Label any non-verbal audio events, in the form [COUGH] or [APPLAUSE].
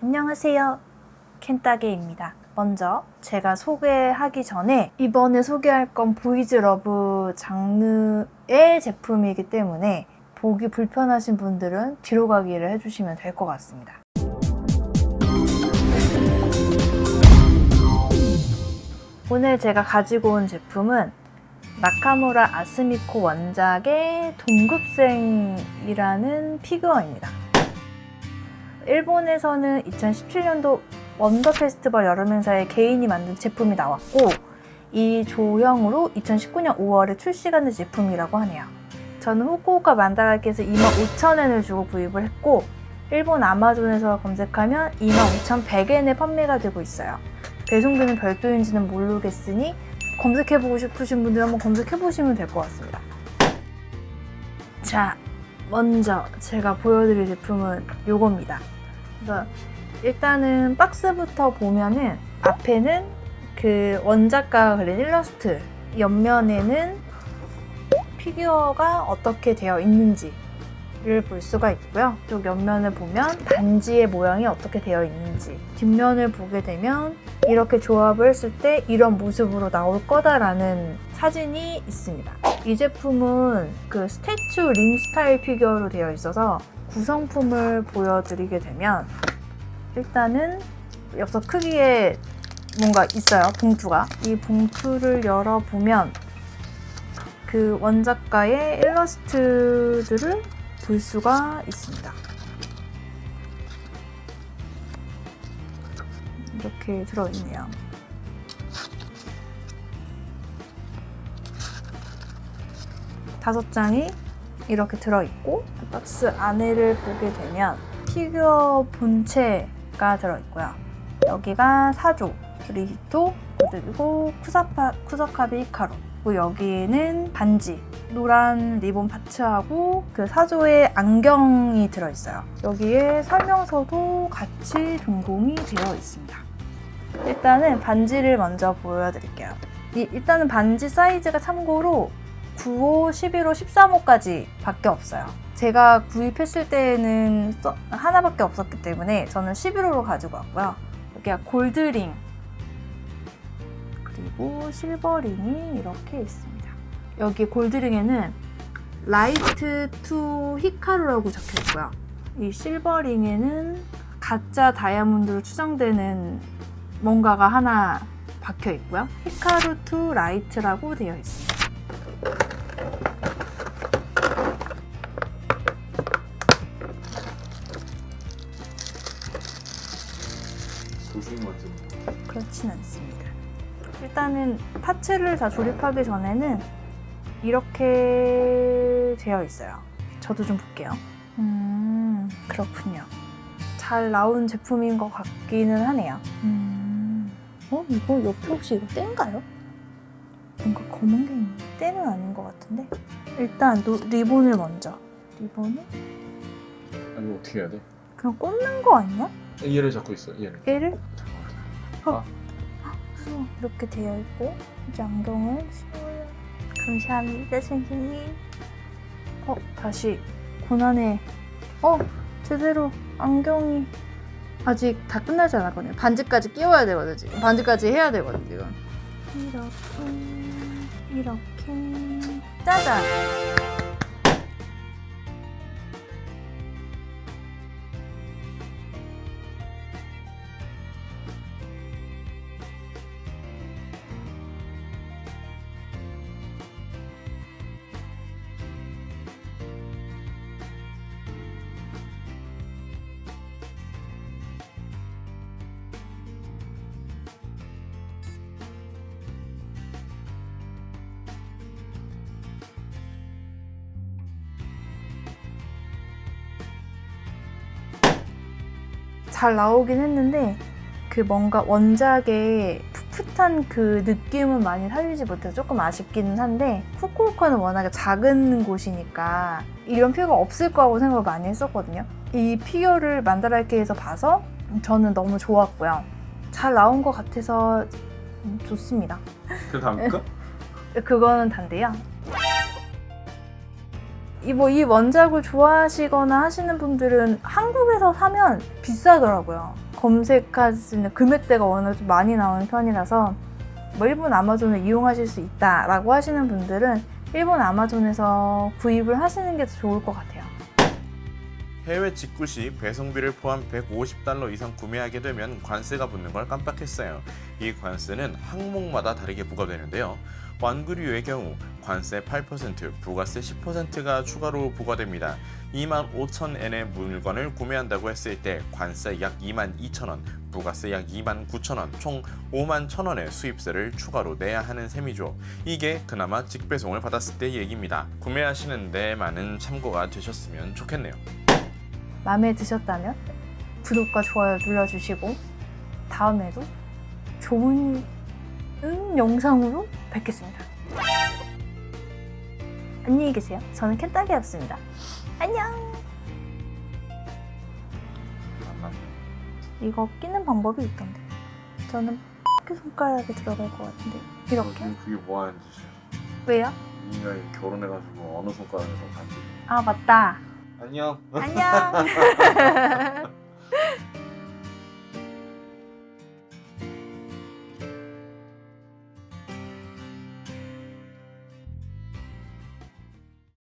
안녕하세요. 켄따게입니다. 먼저 제가 소개하기 전에 이번에 소개할 건 보이즈 러브 장르의 제품이기 때문에 보기 불편하신 분들은 뒤로 가기를 해주시면 될 것 같습니다. 오늘 제가 가지고 온 제품은 나카무라 아스미코 원작의 동급생이라는 피규어입니다. 일본에서는 2017년도 원더 페스티벌 여름 행사에 개인이 만든 제품이 나왔고 이 조형으로 2019년 5월에 출시가 된 제품이라고 하네요. 저는 후쿠오카 만다라키에서 25,000엔을 주고 구입을 했고 일본 아마존에서 검색하면 25,100엔에 판매가 되고 있어요. 배송비는 별도인지는 모르겠으니 검색해보고 싶으신 분들 한번 검색해보시면 될 것 같습니다. 자, 먼저 제가 보여드릴 제품은 요겁니다. 그래서 일단은 박스부터 보면은 앞에는 그 원작가가 그린 일러스트, 옆면에는 피규어가 어떻게 되어 있는지 를 볼 수가 있고요. 또 옆면을 보면 반지의 모양이 어떻게 되어 있는지, 뒷면을 보게 되면 이렇게 조합을 했을 때 이런 모습으로 나올 거다라는 사진이 있습니다. 이 제품은 그 스태츄 링 스타일 피규어로 되어 있어서 구성품을 보여드리게 되면 일단은 엽서 크기에 뭔가 있어요 봉투가. 이 봉투를 열어보면 그 원작가의 일러스트들을 볼 수가 있습니다. 이렇게 들어있네요. 다섯 장이 이렇게 들어있고 박스 안에를 보게 되면 피규어 본체가 들어있고요. 여기가 사조, 리히토, 그리고 쿠사파, 쿠사카비 히카루. 그리고 여기는 반지, 노란 리본 파츠하고 그 사조의 안경이 들어있어요. 여기에 설명서도 같이 동봉이 되어 있습니다. 일단은 반지를 먼저 보여드릴게요. 이- 일단은 반지 사이즈가 참고로 9호, 11호, 13호까지 밖에 없어요. 제가 구입했을 때는 써- 하나밖에 없었기 때문에 저는 11호로 가지고 왔고요. 여기가 골드링 그리고 실버링이 이렇게 있습니다. 여기 골드링에는 라이트 투 히카루라고 적혀 있고요. 이 실버링에는 가짜 다이아몬드로 추정되는 뭔가가 하나 박혀 있고요. 히카루 투 라이트라고 되어 있습니다. 그렇진 않습니다. 일단은 파츠를 다 조립하기 전에는 이렇게 되어 있어요. 저도 좀 볼게요. 음, 그렇군요. 잘 나온 제품인 것 같기는 하네요. 음, 어? 이거 옆에 혹시 이거 떼인가요? 뭔가 검은 게 있는데 떼는 아닌 것 같은데? 일단 노- 리본을 먼저. 리본을 아니 어떻게 해야 돼? 그냥 꽂는 거 아니야? 얘를 잡고 있어 얘를 얘를 잠깐만 어, 이렇게 되어 있고 이제 안경을 씌워요. 감사합니다 선생님. 어 다시 고난에 어 제대로 안경이 아직 다 끝나지 않았거든요. 반지까지 끼워야 되거든 지금. 반지까지 해야 되거든 지금. 이렇게 이렇게 짜잔. 잘 나오긴 했는데 그 뭔가 원작의 풋풋한 그 느낌은 많이 살리지 못해서 조금 아쉽기는 한데 후쿠오카는 워낙에 작은 곳이니까 이런 피규어가 없을 거라고 생각을 많이 했었거든요. 이 피규어를 만다라이케에서 봐서 저는 너무 좋았고요. 잘 나온 것 같아서 음, 좋습니다. 그 다음 거? [LAUGHS] 그거는 단데요. 이 뭐 이 원작을 좋아하시거나 하시는 분들은 한국에서 사면 비싸더라고요. 검색할 수 있는 금액대가 워낙 좀 많이 나오는 편이라서 뭐 일본 아마존을 이용하실 수 있다라고 하시는 분들은 일본 아마존에서 구입을 하시는 게 더 좋을 것 같아요. 해외 직구 시 배송비를 포함 150달러 이상 구매하게 되면 관세가 붙는 걸 깜빡했어요. 이 관세는 항목마다 다르게 부과되는데요. 완구류의 경우 관세 8%, 부가세 10%가 추가로 부과됩니다. 25,000엔의 물건을 구매한다고 했을 때 관세 약 22,000원, 부가세 약 29,000원, 총 51,000원의 수입세를 추가로 내야 하는 셈이죠. 이게 그나마 직배송을 받았을 때 얘기입니다. 구매하시는데 많은 참고가 되셨으면 좋겠네요. 마음에 드셨다면 구독과 좋아요 눌러주시고 다음에도 좋은 음, 영상으로 뵙겠습니다. 안녕히 계세요. 저는 캔딱이었습니다. 안녕. 이거 끼는 방법이 있던데. 저는 이렇게 손가락에 들어갈 것 같은데 이렇게? 지금 그게 뭐 하는 짓이야? 왜요? 니가 결혼해가지고 어느 손가락으로 간지. 아 맞다. 안녕. 안녕. [LAUGHS]